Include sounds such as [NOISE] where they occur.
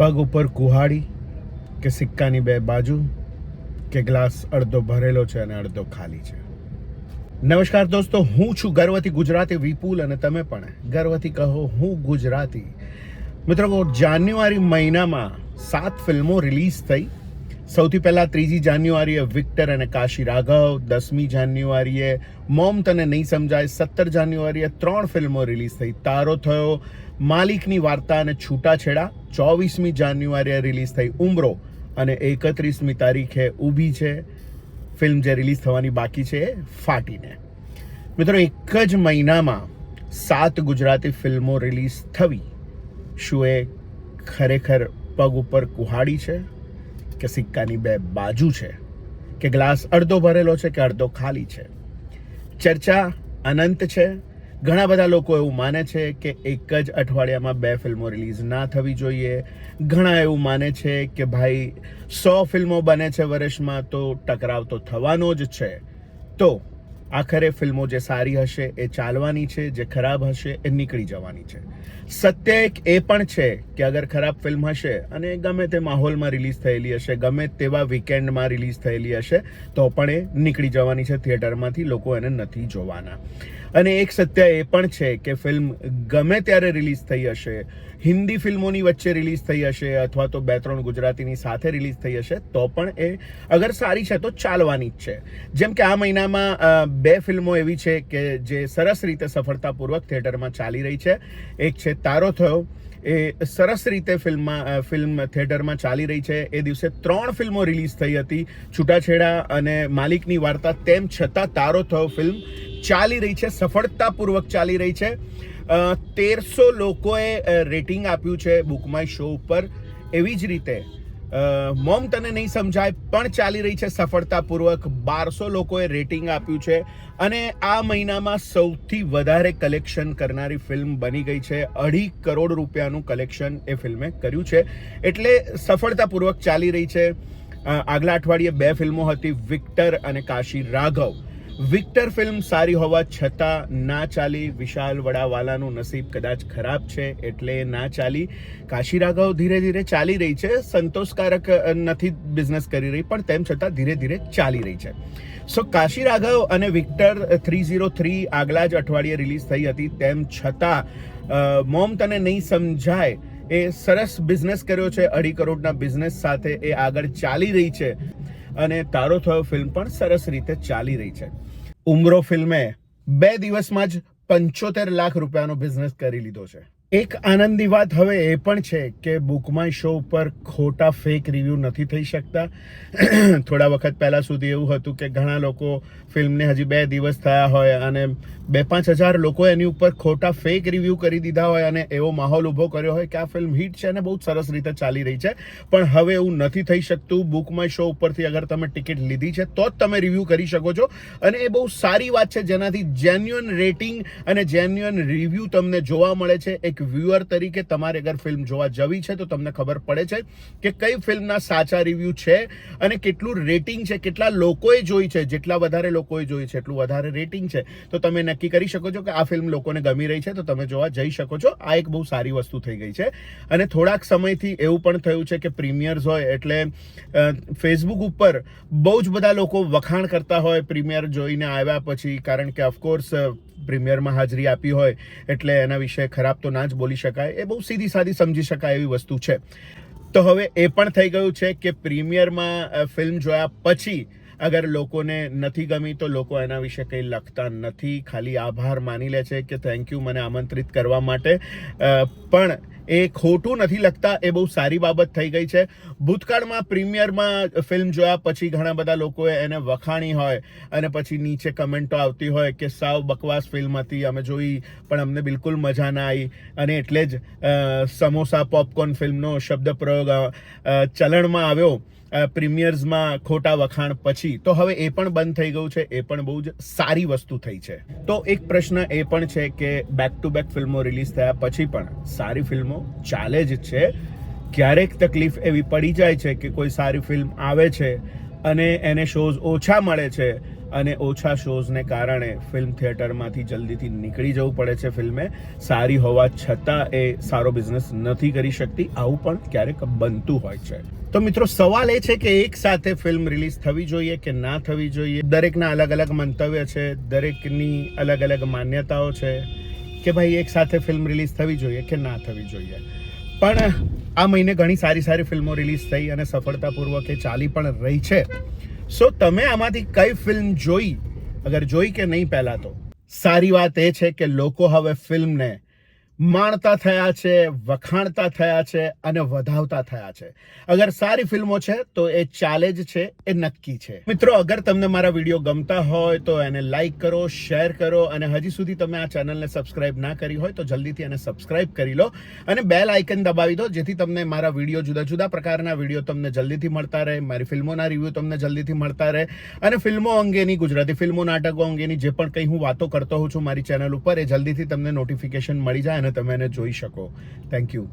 પગ ઉપર કુહાડી કે સિક્કાની બે બાજુ કે ગ્લાસ અડધો ભરેલો છે અને અડધો ખાલી છે. નમસ્કાર દોસ્તો, હું છું ગર્વથી ગુજરાતી વિપુલ અને તમે પણ ગર્વથી કહો હું ગુજરાતી. મિત્રો, જાન્યુઆરી મહિનામાં સાત ફિલ્મો રિલીઝ થઈ. સૌથી પહેલાં ત્રીજી જાન્યુઆરીએ વિક્ટર અને કાશી રાઘવ, દસમી જાન્યુઆરીએ મોમ તને નહીં સમજાય સત્તર જાન્યુઆરીએ ત્રણ ફિલ્મો રિલીઝ થઈ. તારો થયો, માલિકની વાર્તા અને છૂટાછેડા. ચોવીસમી જાન્યુઆરીએ રિલીઝ થઈ ઉમરો અને એકત્રીસમી તારીખે ઊભી છે. ફિલ્મ જે રિલીઝ થવાની બાકી છે એ ફાટીને. મિત્રો, એક જ મહિનામાં સાત ગુજરાતી ફિલ્મો રિલીઝ થવી શું એ ખરેખર પગ ઉપર કુહાડી છે કે સિક્કાની બે બાજુ છે? કે ગ્લાસ અડધો ભરેલો છે કે અડધો ખાલી છે? ચર્ચા અનંત છે. ઘણા બધા લોકો એવું માને છે કે એક જ અઠવાડિયામાં બે ફિલ્મો રિલીઝ ના થવી જોઈએ. ઘણા એવું માને છે કે ભાઈ, સો ફિલ્મો બને છે વર્ષમાં તો ટકરાવ તો થવાનો જ છે. તો આખરે ફિલ્મો જે સારી હશે એ ચાલવાની છે, જે ખરાબ હશે એ નીકળી જવાની છે. સત્ય એક એ પણ છે કે અગર ખરાબ ફિલ્મ હશે અને ગમે તે માહોલમાં રિલીઝ થયેલી હશે, ગમે તેવા વીકેન્ડમાં રિલીઝ થયેલી હશે, તો પણ એ નીકળી જવાની છે થિયેટરમાંથી લોકો એને નથી જોવાના. અને એક સત્ય એ પણ છે કે ફિલ્મ ગમે ત્યારે રિલીઝ થઈ હશે, હિન્દી ફિલ્મોની વચ્ચે રિલીઝ થઈ હશે અથવા તો બે ત્રણ ગુજરાતીની સાથે રિલીઝ થઈ હશે, તો પણ એ અગર સારી છે તો ચાલવાની જ છે. જેમ કે આ મહિનામાં બે ફિલ્મો એવી છે કે જે સરસ રીતે સફળતાપૂર્વક થિયેટરમાં ચાલી રહી છે. એક છે તારો થયો, એ સરસ રીતે ફિલ્મમાં ફિલ્મ થિયેટરમાં ચાલી રહી છે. એ દિવસે ત્રણ ફિલ્મો રિલીઝ થઈ હતી, છૂટાછેડા અને માલિકની વાર્તા તેમ છતાં તારો થયો ફિલ્મ ચાલી રહી છે, સફળતાપૂર્વક ચાલી રહી છે. તેરસો લોકોએ રેટિંગ આપ્યું છે બુકમાય શો ઉપર. એવી જ રીતે મોમ તને નહીં સમજાય, પણ ચાલી રહી છે સફળતાપૂર્વક. બારસો લોકોએ રેટિંગ આપ્યું છે અને આ મહિનામાં સૌથી વધારે કલેક્શન કરનારી ફિલ્મ બની ગઈ છે. અઢી કરોડ રૂપિયાનું કલેક્શન એ ફિલ્મે કર્યું છે. એટલે સફળતાપૂર્વક ચાલી રહી છે. આગલા અઠવાડિયે બે ફિલ્મો હતી, વિક્ટર અને કાશી રાઘવ. વિક્ટર ફિલ્મ સારી હોવા છતાં ના ચાલી વિશાલ વડાવાલાનું નસીબ કદાચ ખરાબ છે એટલે ના ચાલી કાશી રાઘવ ધીરે ધીરે ચાલી રહી છે. સંતોષકારક નથી બિઝનેસ કરી રહી, પણ તેમ છતાં ધીરે ધીરે ચાલી રહી છે. સો કાશી રાઘવ અને વિક્ટર થ્રી ઝીરો થ્રી આગલા જ અઠવાડિયે રિલીઝ થઈ હતી. તેમ છતાં મોમ તને નહીં સમજાય એ સરસ બિઝનેસ કર્યો છે. અઢી કરોડના બિઝનેસ સાથે એ આગળ ચાલી રહી છે. અને તારો થયો ફિલ્મ પણ સરસ રીતે ચાલી રહી છે. ઉમરો ફિલ્મે બે દિવસમાં જ પંચોતેર લાખ રૂપિયાનો બિઝનેસ કરી લીધો છે. એક આનંદની વાત હવે એ પણ છે કે બુકમાય શો ઉપર ખોટા ફેક રિવ્યૂ નથી થઈ શકતા. [CLEARS THROAT] થોડા વખત પહેલાં સુધી એવું હતું કે ઘણા લોકો ફિલ્મને હજી બે દિવસ થયા હોય અને બે પાંચ હજાર લોકો એની ઉપર ખોટા ફેક રિવ્યૂ કરી દીધા હોય અને એવો માહોલ ઊભો કર્યો હોય કે આ ફિલ્મ હિટ છે અને બહુ સરસ રીતે ચાલી રહી છે. પણ હવે એવું નથી થઈ શકતું. બુક માય શો ઉપરથી અગર તમે ટિકિટ લીધી છે તો જ તમે રિવ્યૂ કરી શકો છો. અને એ બહુ સારી વાત છે જેનાથી જેન્યુઅન રેટિંગ અને જેન્યુઅન રિવ્યૂ તમને જોવા મળે છે. એક વ્યુઅર તરીકે તમારે અગર ફિલ્મ જોવા જવી છે તો તમને ખબર પડે છે કે કઈ ફિલ્મના સાચા રિવ્યૂ છે અને કેટલું રેટિંગ છે, કેટલા લોકોએ જોઈ છે, જેટલા વધારે લોકોએ જોઈ છે, એટલું વધારે રેટિંગ છે. તો તમે નક્કી કરી શકો છો કે આ ફિલ્મ લોકોને ગમી રહી છે તો તમે જોવા જઈ શકો છો. આ એક બહુ સારી વસ્તુ થઈ ગઈ છે. અને થોડાક સમયથી એવું પણ થયું છે કે પ્રીમિયર્સ હોય એટલે ફેસબુક ઉપર બહુ જ બધા લોકો વખાણ કરતા હોય પ્રીમિયર જોઈને આવ્યા પછી. કારણ કે ઓફકોર્સ પ્રીમિયરમાં હાજરી આપી હોય એટલે એના વિશે ખરાબ તો ના જ બોલી શકાય, એ બહુ સીધી સાદી સમજી શકાય એવી વસ્તુ છે. તો હવે એ પણ થઈ ગયું છે કે પ્રીમિયરમાં ફિલ્મ જોયા પછી અગર લોકોને નથી ગમી તો લોકો એના વિશે કંઈ લખતા નથી. ખાલી આભાર માની લે છે કે થેન્ક યુ મને આમંત્રિત કરવા માટે. પણ એ ખોટું નથી લખતા, એ બહુ સારી બાબત થઈ ગઈ છે. ભૂતકાળમાં પ્રીમિયરમાં ફિલ્મ જોયા પછી ઘણા બધા લોકોએ એને વખાણી હોય અને પછી નીચે કમેન્ટો આવતી હોય કે સાવ બકવાસ ફિલ્મ હતી, અમે જોઈ પણ અમને બિલકુલ મજા ના આવી અને એટલે જ સમોસા પોપકોર્ન ફિલ્મનો શબ્દ પ્રયોગ ચલણમાં આવ્યો. પ્રીમિયર્સમાં ખોટા વખાણ પછી. તો હવે એ પણ બંધ થઈ ગયું છે. એ પણ બહુ જ સારી વસ્તુ થઈ છે. તો એક પ્રશ્ન એ પણ છે કે બેક ટુ બેક ફિલ્મો રિલીઝ થયા પછી પણ સારી ફિલ્મો ચાલે જ છે. ક્યારેક તકલીફ એવી પડી જાય છે કે કોઈ સારી ફિલ્મ આવે છે અને એને શોઝ ઓછા મળે છે. અને ઓછા શોઝને કારણે ફિલ્મ થિયેટરમાંથી જલ્દીથી નીકળી જવું પડે છે ફિલ્મે. સારી હોવા છતાં એ સારો બિઝનેસ નથી કરી શકતી, આવું પણ ક્યારેક બનતું હોય છે. તો મિત્રો, સવાલ એ છે કે એક સાથે ફિલ્મ રિલીઝ થવી જોઈએ કે ના થવી જોઈએ? દરેકના અલગ અલગ મંતવ્ય છે, દરેકની અલગ અલગ માન્યતાઓ છે કે ભાઈ એક સાથે ફિલ્મ રિલીઝ થવી જોઈએ કે ના થવી જોઈએ? પણ આ મહિને ઘણી સારી સારી ફિલ્મો રિલીઝ થઈ અને સફળતાપૂર્વક એ ચાલી પણ રહી છે. સો તમે આમાંથી કઈ ફિલ્મ જોઈ? અગર જોઈ કે નહીં પહેલાં તો? સારી વાત એ છે કે લોકો હવે ફિલ્મને માણતા થયા છે, વખાણતા થયા છે અને વધાવતા થયા છે. અગર સારી ફિલ્મો છે, તો એ ચાલે જ છે, એ નક્કી છે. મિત્રો, અગર તમને મારા વીડિયો ગમતા હોય, તો એને લાઈક કરો, શેર કરો અને હજી સુધી તમે આ ચેનલને સબસ્ક્રાઇબ ના કરી હોય, તો જલ્દીથી એને સબસ્ક્રાઇબ કરી લો અને બેલ આઇકન દબાવી દો, જેથી તમને મારા વીડિયો જુદા જુદા પ્રકારના વીડિયો તમને જલ્દીથી મળતા રહે, મારી ફિલ્મોના રિવ્યૂ તમને જલ્દીથી મળતા રહે અને ફિલ્મો અંગેની, ગુજરાતી ફિલ્મો, નાટકો અંગેની જે પણ કંઈ હું વાતો કરતો હોઉં છું મારી ચેનલ ઉપર, એ જલ્દીથી તમને નોટિફિકેશન મળી જાય તમે એને જોઈ શકો. Thank you